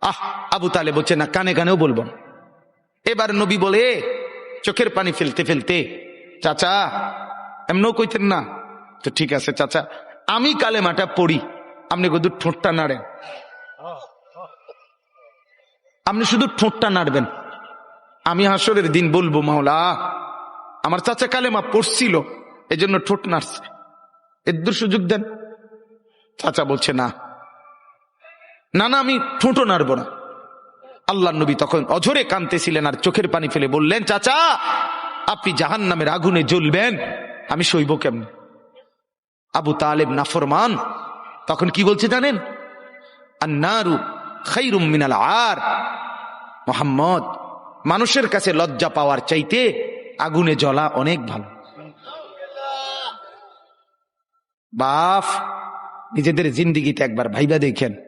আহ, আবু তালে বলছে, না, কানে কানেও বলব এবার নবী বলে, চোখের পানি ফেলতে ফেলতে, চাচা, এমনও কইতেন না। তো ঠিক আছে, চাচা, আমি কালেমাটা পড়ি। আপনি শুধু ঠোঁটটা নাড়েন। আপনি শুধু ঠোঁটটা নাড়বেন। আমি হাসরের দিন বলব, মাওলা, আমার চাচা কালেমা পড়ছিল, এজন্য ঠোঁট নাড়ছে। এর সুযোগ দেন? চাচা বলছে, না না না, আমি ঠোঁটো নাড়বো না। আল্লাহ নবী তখন অঝরে কানতেছিলেন আর চোখের পানি ফেলে বললেন, চাচা, আপনি জাহান নামের আগুনে জ্বলবেন, আমি সইব কেমন? আবু তালেব নাফরমান তখন কি বলছে জানেন? আন্নারু খাইরুম মিনাল আর। মোহাম্মদ, মানুষের কাছে লজ্জা পাওয়ার চাইতে আগুনে জ্বলা অনেক ভালো। বাফ নিজেদের জিন্দিগিতে একবার ভাইবা দেখেন।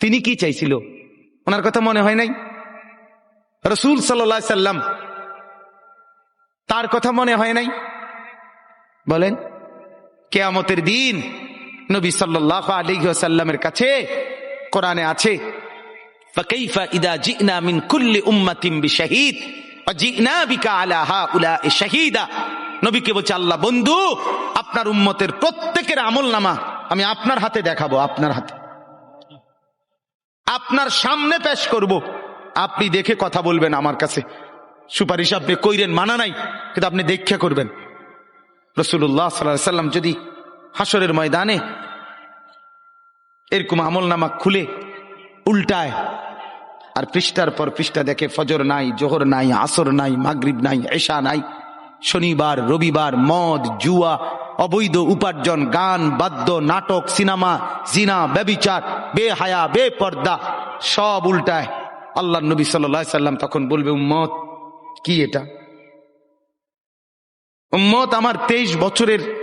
তিনি কি চাইছিল? ওনার কথা মনে হয় নাই? রসুল সাল্লা সাল্লাম তার কথা মনে হয় নাই? বলেন, কেয়ামতের দিন নবী সাল্লাহ আলী কাছে কোরআনে আছে নবীকে বলছে, আল্লাহ বন্ধু, আপনার উম্মতের প্রত্যেকের আমল নামা আমি আপনার হাতে দেখাবো, আপনার হাতে। আপনার সামনে পেশ করব। আপনি দেখে কথা বলবেন আমার কাছে। সুপারিশ আপনি কইরেন, মানা নাই, কিন্তু আপনি দেখে করবেন। রসুল্লাহ সাল্লাহ সাল্লাম যদি হাসরের ময়দানে এরকম আমল নামা খুলে, উল্টায়, আর পৃষ্ঠার পর পৃষ্ঠা দেখে ফজর নাই, জোহর নাই, আসর নাই, মাগরিব নাই এশা নাই, শনিবার, রবিবার, মদ, জুয়া অবৈধ উপার্জন, গান, বাদ্য, নাটক, সিনেমা, জিনা, ব্যবিচার, বেহায়া, বেপর্দা, সব উল্টায়। আল্লাহ নবী সাল্লাই সাল্লাম তখন বলবে, উম্মত, কি এটা? উম্মত, আমার তেইশ বছরের